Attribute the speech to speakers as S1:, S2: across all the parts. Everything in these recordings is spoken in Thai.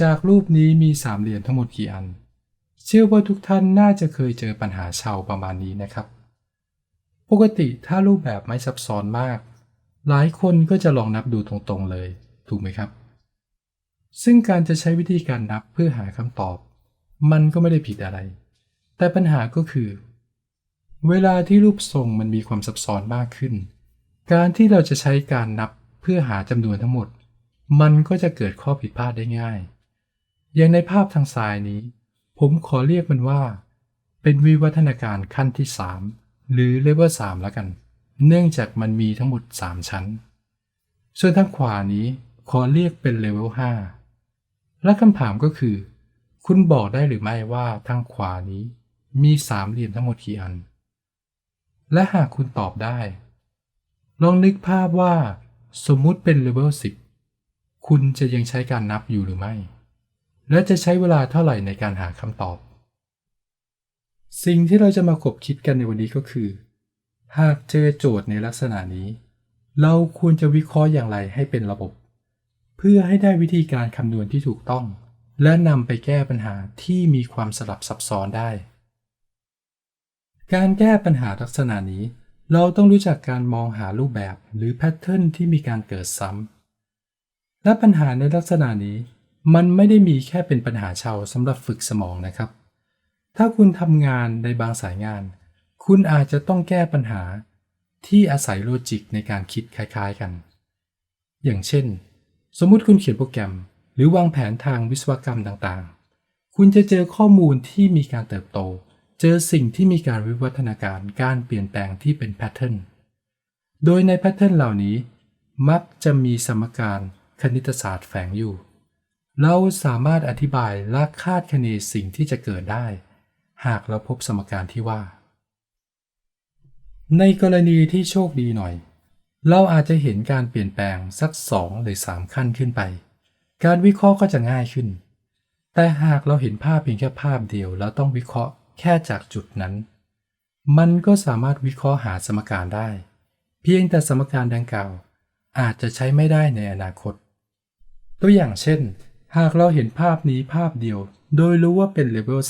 S1: จากรูปนี้มีสามเหลี่ยมทั้งหมดกี่อัน เชื่อว่าทุกท่านน่าจะเคยเจอปัญหาเชาวประมาณนี้นะครับ ปกติถ้ารูปแบบไม่ซับซ้อนมาก หลายคนก็จะลองนับดูตรงๆเลย ถูกไหมครับ ซึ่งการจะใช้วิธีการนับเพื่อหาคำตอบ มันก็ไม่ได้ผิดอะไร แต่ปัญหาก็คือ เวลาที่รูปทรงมันมีความซับซ้อนมากขึ้น การที่เราจะใช้การนับเพื่อหาจำนวนทั้งหมด มันก็จะเกิดข้อผิดพลาดได้ง่าย อย่างในภาพทางซ้ายนี้ ผมขอเรียกมันว่า เป็นวิวัฒนาการขั้นที่ 3 หรือเลเวล3แล้วกัน เนื่องจากมันมีทั้งหมด 3 ชั้น ส่วนทางขวานี้ขอเรียกเป็นเลเวล5และคำถามก็คือ คุณบอกได้หรือไม่ว่าทางขวานี้ มีสามเหลี่ยมทั้งหมดกี่อัน และหากคุณตอบได้ ลองนึกภาพว่า สมมุติเป็นเลเวล10 คุณจะยังใช้การนับอยู่หรือไม่ และจะใช้เวลาเท่าไหร่ในการหาคำตอบ สิ่งที่เราจะมาคบคิดกันในวันนี้ก็คือ หากเจอโจทย์ในลักษณะนี้ เราควรจะวิเคราะห์อย่างไรให้เป็นระบบ เพื่อให้ได้วิธีการคำนวณที่ถูกต้อง และนำไปแก้ปัญหาที่มีความสลับซับซ้อนได้ การแก้ปัญหาลักษณะนี้ เราต้องรู้จักการมองหารูปแบบหรือแพทเทิร์นที่มีการเกิดซ้ำและปัญหาในลักษณะนี้ มันไม่ได้มีแค่เป็นปัญหาชาวสำหรับฝึกสมองนะครับ ถ้าคุณทำงานในบางสายงาน คุณอาจจะต้องแก้ปัญหาที่อาศัยโลจิกในการคิดคล้ายๆกัน อย่างเช่น สมมุติคุณเขียนโปรแกรม หรือวางแผนทางวิศวกรรมต่างๆ คุณจะเจอข้อมูลที่มีการเติบโต เจอสิ่งที่มีการวิวัฒนาการ การเปลี่ยนแปลงที่เป็นแพทเทิร์น โดยในแพทเทิร์นเหล่านี้ มักจะมีสมการคณิตศาสตร์แฝงอยู่ เราสามารถอธิบายและคาดคะเนสิ่งที่จะเกิดได้ หากเราพบสมการที่ว่า ในกรณีที่โชคดีหน่อย เราอาจจะเห็นการเปลี่ยนแปลงสักสองหรือสามขั้นขึ้นไป การวิเคราะห์ก็จะง่ายขึ้น แต่หากเราเห็นภาพเพียงแค่ภาพเดียว แล้วต้องวิเคราะห์แค่จากจุดนั้น มันก็สามารถวิเคราะห์หาสมการได้ เพียงแต่สมการดังกล่าวอาจจะใช้ไม่ได้ในอนาคต ตัวอย่างเช่น หากเราเห็นภาพนี้ภาพเดียว โดยรู้ว่าเป็นเลเวล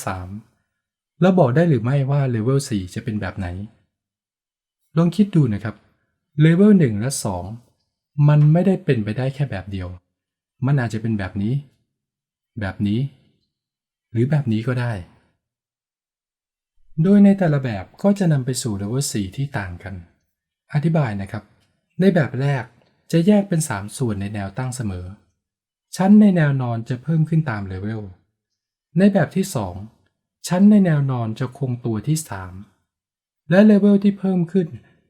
S1: 3แล้วบอกได้หรือไม่ว่าเลเวล4จะเป็นแบบไหน ลองคิดดูนะครับ เลเวล1และ 2 มันไม่ได้เป็นไปได้แค่แบบเดียว มันอาจจะเป็นแบบนี้ แบบนี้ หรือแบบนี้ก็ได้ โดยในแต่ละแบบก็จะนำไปสู่เลเวล4ที่ต่างกัน อธิบายนะครับ ในแบบแรกจะแยกเป็น 3 ส่วนในแนวตั้งเสมอ ชั้นในแนวนอนจะเพิ่มขึ้นตามเลเวล ในแบบที่ 2 ชั้นในแนวนอนจะคงตัวที่ 3 และเลเวลที่เพิ่มขึ้น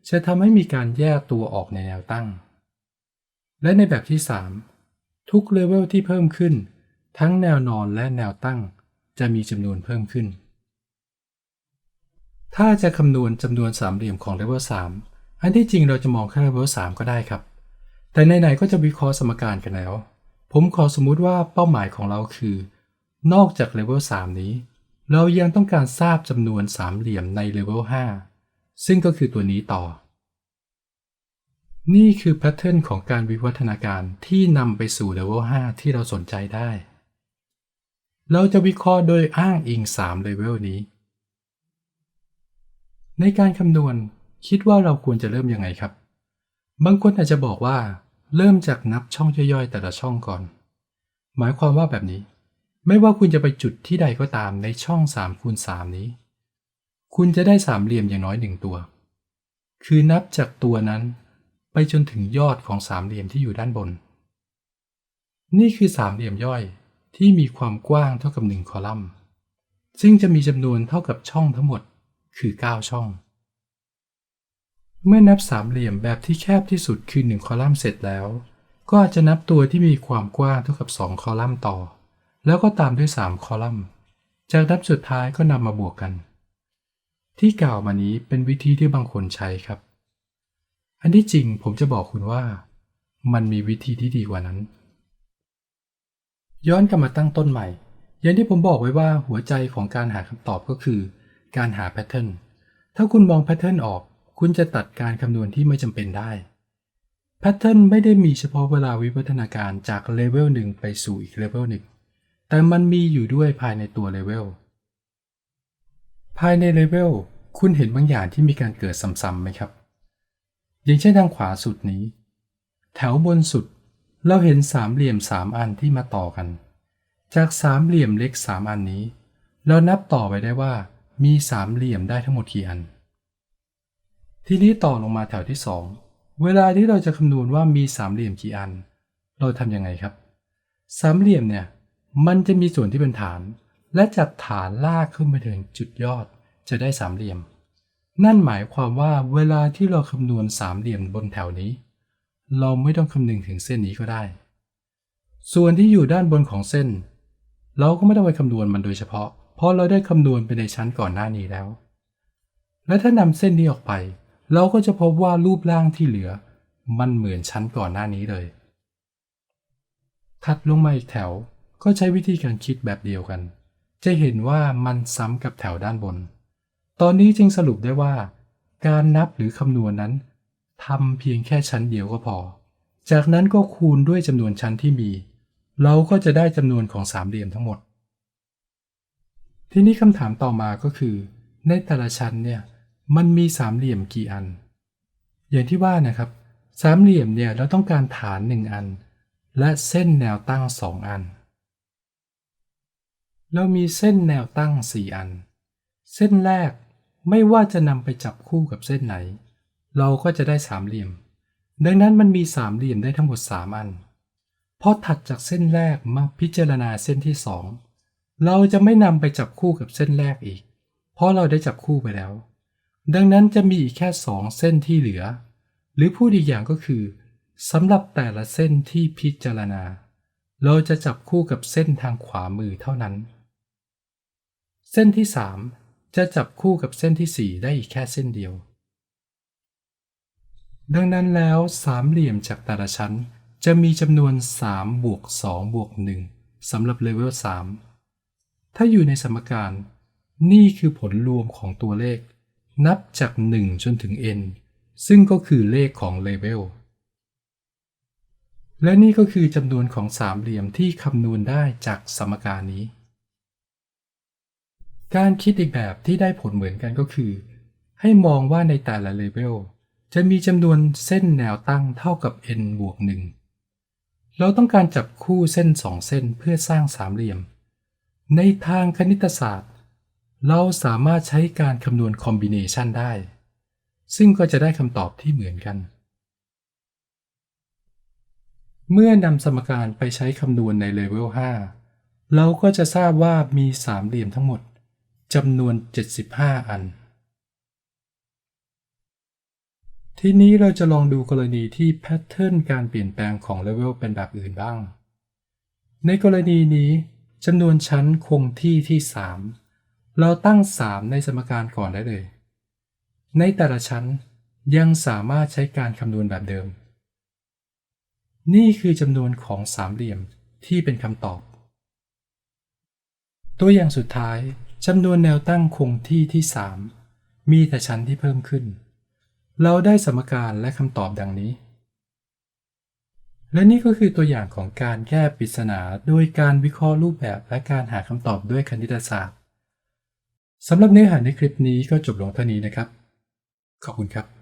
S1: จะทำให้มีการแยกตัวออกในแนวตั้ง และในแบบที่ 3 ทุกเลเวลที่เพิ่มขึ้น ทั้งแนวนอนและแนวตั้ง จะมีจำนวนเพิ่มขึ้น ถ้าจะคำนวณจำนวนสามเหลี่ยมของเลเวล3อันที่จริงเราจะมองแค่เลเวล3ก็ได้ครับ แต่ไหนๆก็จะวิเคราะห์สมการกันแล้ว ผมขอสมมุติว่าเป้าหมายของเราคือ นอกจากเลเวล3นี้ เรายังต้องการทราบจำนวนสามเหลี่ยมในเลเวล5ซึ่งก็คือตัวนี้ต่อ นี่คือแพทเทิร์นของการวิวัฒนาการที่นำไปสู่เลเวล5ที่เราสนใจได้ เราจะวิเคราะห์โดยอ้างอิง3เลเวลนี้ ในการคำนวณคิดว่าเราควรจะเริ่มยังไงครับ บางคนอาจจะบอกว่า เริ่มจากนับช่องย่อยๆ แต่ละช่องก่อน หมายความว่าแบบนี้ ไม่ว่าคุณจะไปจุดที่ใดก็ตามในช่อง3คูณ3นี้ คุณจะได้สามเหลี่ยมอย่างน้อยหนึ่งตัว คือนับจากตัวนั้นไปจนถึงยอดของสามเหลี่ยมที่อยู่ด้านบน นี่คือสามเหลี่ยมย่อยที่มีความกว้างเท่ากับหนึ่งคอลัมน์ ซึ่งจะมีจำนวนเท่ากับช่องทั้งหมดคือ 9 ช่อง เมื่อนับสามเหลี่ยมแบบที่แคบที่สุดคือ 1 คอลัมน์เสร็จแล้ว ก็อาจจะนับตัวที่มีความกว้างเท่ากับ 2 คอลัมน์ต่อ แล้วก็ตามด้วย 3 คอลัมน์ จากนับสุดท้ายก็นำมาบวกกัน ที่กล่าวมานี้เป็นวิธีที่บางคนใช้ครับ อันที่จริงผมจะบอกคุณว่า มันมีวิธีที่ดีกว่านั้น ย้อนกลับมาตั้งต้นใหม่ อย่างที่ผมบอกไว้ว่าหัวใจของการหาคำตอบก็คือ การหาแพทเทิร์นถ้าคุณมองแพทเทิร์นออก คุณจะตัดการคำนวณที่ไม่จำเป็นได้ แพทเทิร์นไม่ได้มีเฉพาะเวลาวิวัฒนาการจากเลเวลหนึ่งไปสู่อีกเลเวลหนึ่ง แต่มันมีอยู่ด้วยภายในตัวเลเวล ภายในเลเวล คุณเห็นบางอย่างที่มีการเกิดซ้ำๆไหมครับ อย่างเช่นทางขวาสุดนี้ แถวบนสุด เราเห็นสามเหลี่ยมสามอันที่มาต่อกัน จากสามเหลี่ยมเล็กสามอันนี้ เรานับต่อไปได้ว่ามีสามเหลี่ยมได้ทั้งหมดกี่อัน ทีนี้ต่อลงมาแถวที่สองเวลาที่เราจะคำนวณว่ามีสามเหลี่ยมกี่อัน เราทำยังไงครับ สามเหลี่ยมเนี่ยมันจะมีส่วนที่เป็นฐาน และจากฐานลากขึ้นไปถึงจุดยอด จะได้สามเหลี่ยม นั่นหมายความว่าเวลาที่เราคำนวณสามเหลี่ยมบนแถวนี้ เราไม่ต้องคำนึงถึงเส้นนี้ก็ได้ ส่วนที่อยู่ด้านบนของเส้น เราก็ไม่ต้องไปคำนวณมันโดยเฉพาะ เพราะเราได้คำนวณไปในชั้นก่อนหน้านี้แล้ว และถ้านำเส้นนี้ออกไป เราก็จะพบว่ารูปร่างที่เหลือ มันเหมือนชั้นก่อนหน้านี้เลย ถัดลงมาอีกแถวก็ใช้วิธีการคิดแบบเดียวกัน จะเห็นว่ามันซ้ำกับแถวด้านบน ตอนนี้จึงสรุปได้ว่า การนับหรือคำนวณนั้นทำเพียงแค่ชั้นเดียวก็พอ จากนั้นก็คูณด้วยจำนวนชั้นที่มี เราก็จะได้จำนวนของสามเหลี่ยมทั้งหมด ทีนี้คำถามต่อมาก็คือ ในแต่ละชั้นเนี่ย มันมีสามเหลี่ยมกี่อัน อย่างที่ว่านะครับ สามเหลี่ยมเนี่ยเราต้องการฐานหนึ่งอัน และเส้นแนวตั้งสองอัน เรามีเส้นแนวตั้งสี่อัน เส้นแรกไม่ว่าจะนำไปจับคู่กับเส้นไหน เราก็จะได้สามเหลี่ยม ดังนั้นมันมีสามเหลี่ยมได้ทั้งหมดสามอันพอถัดจากเส้นแรกมาพิจารณาเส้นที่สองเราจะไม่นำไปจับคู่กับเส้นแรกอีก เพราะเราได้จับคู่ไปแล้ว ดังนั้นจะมีอีกแค่สองเส้นที่เหลือ หรือพูดอีกอย่างก็คือสำหรับแต่ละเส้นที่พิจารณา เราจะจับคู่กับเส้นทางขวามือเท่านั้น เส้นที่ 3 จะจับคู่กับเส้นที่ 4 ได้อีกแค่เส้นเดียว ดังนั้นแล้วสามเหลี่ยมจากแต่ละชั้นจะมีจำนวน3บวก2บวก1สำหรับเลเวล3ถ้าอยู่ในสมการ นี่คือผลรวมของตัวเลข นับจาก 1 จนถึง n ซึ่งก็คือเลขของเลเวล และนี่ก็คือจำนวนของสามเหลี่ยมที่คำนวณได้จากสมการนี้ การคิดอีกแบบที่ได้ผลเหมือนกันก็คือ ให้มองว่าในแต่ละเลเวลจะมีจำนวนเส้นแนวตั้งเท่ากับ n บวก 1 เราต้องการจับคู่เส้นสองเส้นเพื่อสร้างสามเหลี่ยม ในทางคณิตศาสตร์ เราสามารถใช้การคำนวณคอมบิเนชันได้ ซึ่งก็จะได้คำตอบที่เหมือนกัน เมื่อนำสมการไปใช้คำนวณในเลเวล 5 เราก็จะทราบว่ามีสามเหลี่ยมทั้งหมดจำนวน 75 อัน ทีนี้เราจะลองดูกรณีที่แพทเทิร์นการเปลี่ยนแปลงของเลเวลเป็นแบบอื่นบ้าง ในกรณีนี้จำนวนชั้นคงที่ที่ 3 เราตั้ง 3 ในสมการก่อนได้เลย ในแต่ละชั้นยังสามารถใช้การคำนวณแบบเดิม นี่คือจำนวนของสามเหลี่ยมที่เป็นคำตอบ ตัวอย่างสุดท้ายจำนวนแนวตั้งคงที่ที่ 3 มีแต่ชั้นที่เพิ่มขึ้น เราได้สมการและคำตอบดังนี้ และนี่ก็คือตัวอย่างของการแก้ปริศนา โดยการวิเคราะห์รูปแบบและการหาคำตอบด้วยคณิตศาสตร์ สำหรับเนื้อหาในคลิปนี้ก็จบลงเท่านี้นะครับ ขอบคุณครับ